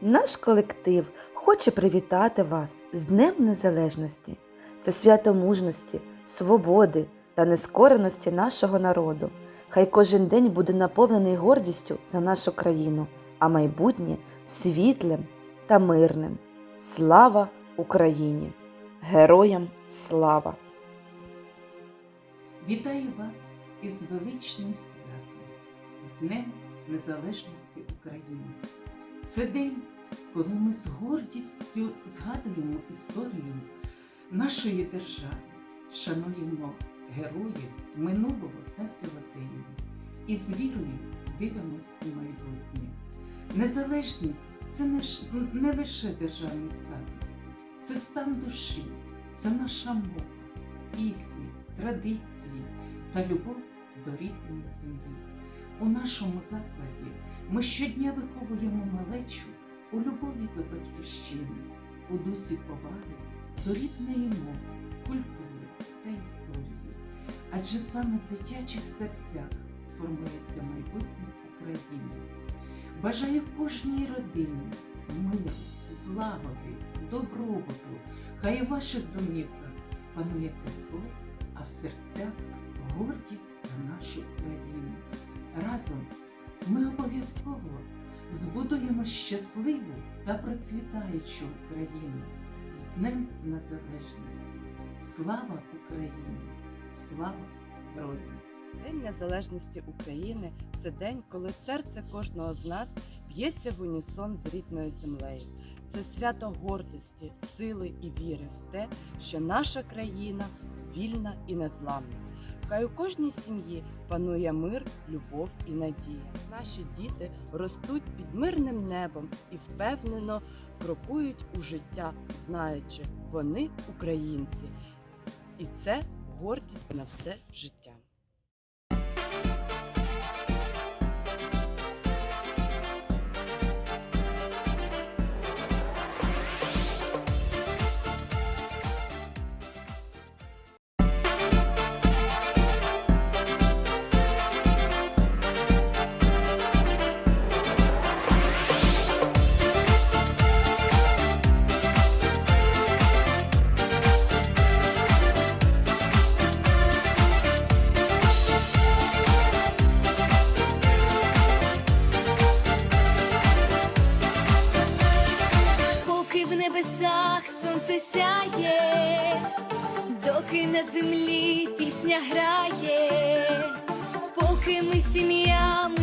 Наш колектив хоче привітати вас з Днем Незалежності. Це свято мужності, свободи та нескореності нашого народу. Хай кожен день буде наповнений гордістю за нашу країну, а майбутнє світлим та мирним. Слава Україні! Героям слава! Вітаю вас із величним святом, Днем Незалежності України. Це день, коли ми з гордістю згадуємо історію нашої держави, шануємо героїв минулого та сьогодення і з вірою дивимось у майбутнє. Незалежність це не, лише державний статус, це стан душі, це наша мова, пісні, традиції та любов до рідної землі. У нашому закладі ми щодня виховуємо малечу у любові до батьківщини, у дусі поваги до рідної мови, культури та історії. Адже саме в дитячих серцях формується майбутнє України. Бажаю кожній родині миру, злагоди, добробуту. Хай у ваших домівках панує тепло, а в серцях гордість за нашу країну. Разом ми обов'язково збудуємо щасливу та процвітаючу Україну з Днем Незалежності. Слава Україні! Слава героям! День Незалежності України це день, коли серце кожного з нас б'ється в унісон з рідною землею. Це свято гордості, сили і віри в те, що наша країна вільна і незламна. Хай у кожній сім'ї панує мир, любов і надія. Наші діти ростуть під мирним небом і впевнено крокують у життя, знаючи, вони українці, і це гордість на все життя. Небесах сонце сяє, доки на землі пісня грає, поки ми сім'ями